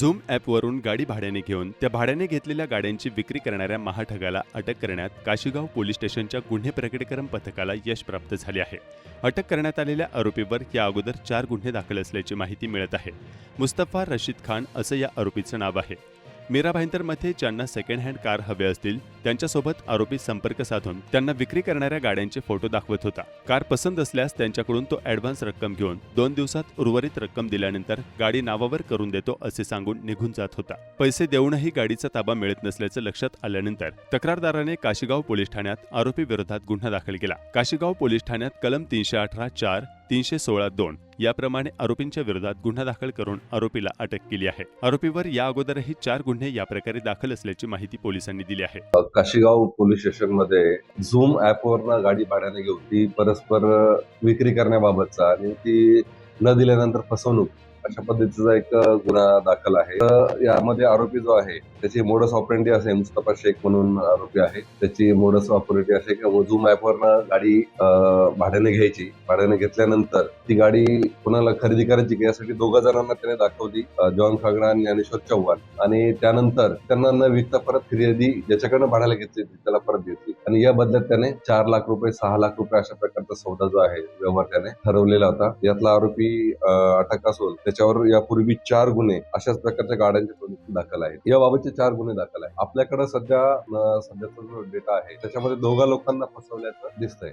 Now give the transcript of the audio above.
Zoom ॲपवरून गाडी भाड्याने घेऊन त्या भाड्याने घेतलेल्या गाड्यांची विक्री करणाऱ्या महाठगाला अटक करण्यात काशीगाव पोलीस स्टेशनच्या गुन्हे प्रकटीकरण पथकाला यश प्राप्त झाले आहे. अटक करण्यात आलेल्या आरोपीवर या अगोदर चार गुन्हे दाखल असल्याची माहिती मिळत आहे. मुस्तफा रशीद खान असं या आरोपीचं नाव आहे. मीरा भाईंदरमध्ये ज्यांना सेकंड हँड कार हवे असतील त्यांच्यासोबत आरोपी संपर्क साधून त्यांना विक्री करणाऱ्या गाड्यांचे फोटो दाखवत होता. कार पसंत असल्यास त्यांच्याकडून तो ॲडव्हान्स रक्कम घेऊन दोन दिवसात उर्वरित रक्कम दिल्यानंतर गाडी नावावर करून देतो असे सांगून निघून जात होता. पैसे देऊनही गाडीचा ताबा मिळत नसल्याचं लक्षात आल्यानंतर तक्रारदाराने काशीगाव पोलीस ठाण्यात आरोपी विरोधात गुन्हा दाखल केला. काशीगाव पोलीस ठाण्यात कलम तीनशे अठरा चार तीनशे सोळा दोन याप्रमाणे आरोपींच्या विरोधात गुन्हा दाखल करून आरोपीला अटक केली आहे. आरोपीवर या अगोदरही चार गुन्हे या प्रकारे दाखल असल्याची माहिती पोलिसांनी दिली आहे. काशीगाव पोलीस स्टेशनमध्ये झूम वरनं गाडी भाड्याने घेऊन ती परस्पर विक्री करण्याबाबतचा आणि ती न दिल्यानंतर फसवणूक अशा पद्धतीचा एक गुन्हा दाखल आहे. तर यामध्ये आरोपी जो आहे त्याची मोडस ऑपरेंटी असे मुस्तफा शेख म्हणून आरोपी आहे. त्याची मोडस ऑपरेंटी असे की झूम ऍपवर गाडी भाड्याने घ्यायची. भाड्याने घेतल्यानंतर ती गाडी कोणाला खरेदी करायची यासाठी दोघा जणांना त्याने दाखवली जॉन खागडा आणि ज्ञानेश्वर चव्हाण. आणि त्यानंतर त्यांना न विकता परत फिर्यादी ज्याच्याकडनं भाड्याला घेतली होती त्याला परत घेतली आणि या बदल्यात त्याने चार लाख रुपये सहा लाख रुपये अशा प्रकारचा सौदा जो आहे व्यवहार त्याने ठरवलेला होता. यातला आरोपी अटक असून त्याच्यावर यापूर्वी चार गुन्हे अशाच प्रकारच्या गाड्यांचे दाखल आहेत. याबाबतचे चार गुन्हे दाखल आहेत. आपल्याकडे सध्या सध्याचा जो डेटा आहे त्याच्यामध्ये दोघा लोकांना फसवल्याचं दिसतंय.